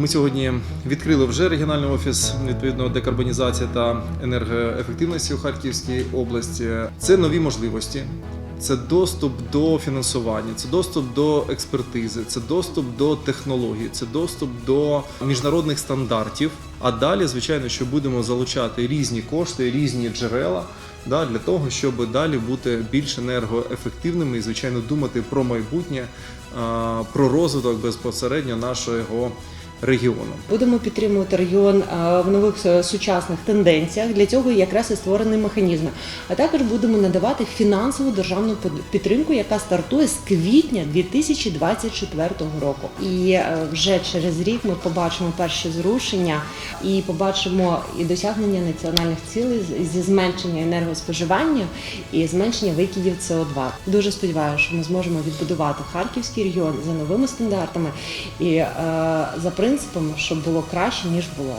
Ми сьогодні відкрили вже регіональний офіс відповідно декарбонізації та енергоефективності у Харківській області. Це нові можливості. Це доступ до фінансування, це доступ до експертизи, це доступ до технологій, це доступ до міжнародних стандартів. А далі, звичайно, що будемо залучати різні кошти, різні джерела да, для того, щоб далі бути більш енергоефективними і, звичайно, думати про майбутнє, про розвиток безпосередньо нашого регіону. Будемо підтримувати регіон е, в нових е, сучасних тенденціях. Для цього якраз і створений механізм. А також будемо надавати фінансову державну підтримку, яка стартує з квітня 2024 року. І е, вже через рік ми побачимо перші зрушення і побачимо і досягнення національних цілей зі зменшення енергоспоживання і зменшення викидів СО2. Дуже сподіваюся, що ми зможемо відбудувати харківський регіон за новими стандартами і за принципом, щоб було краще ніж було.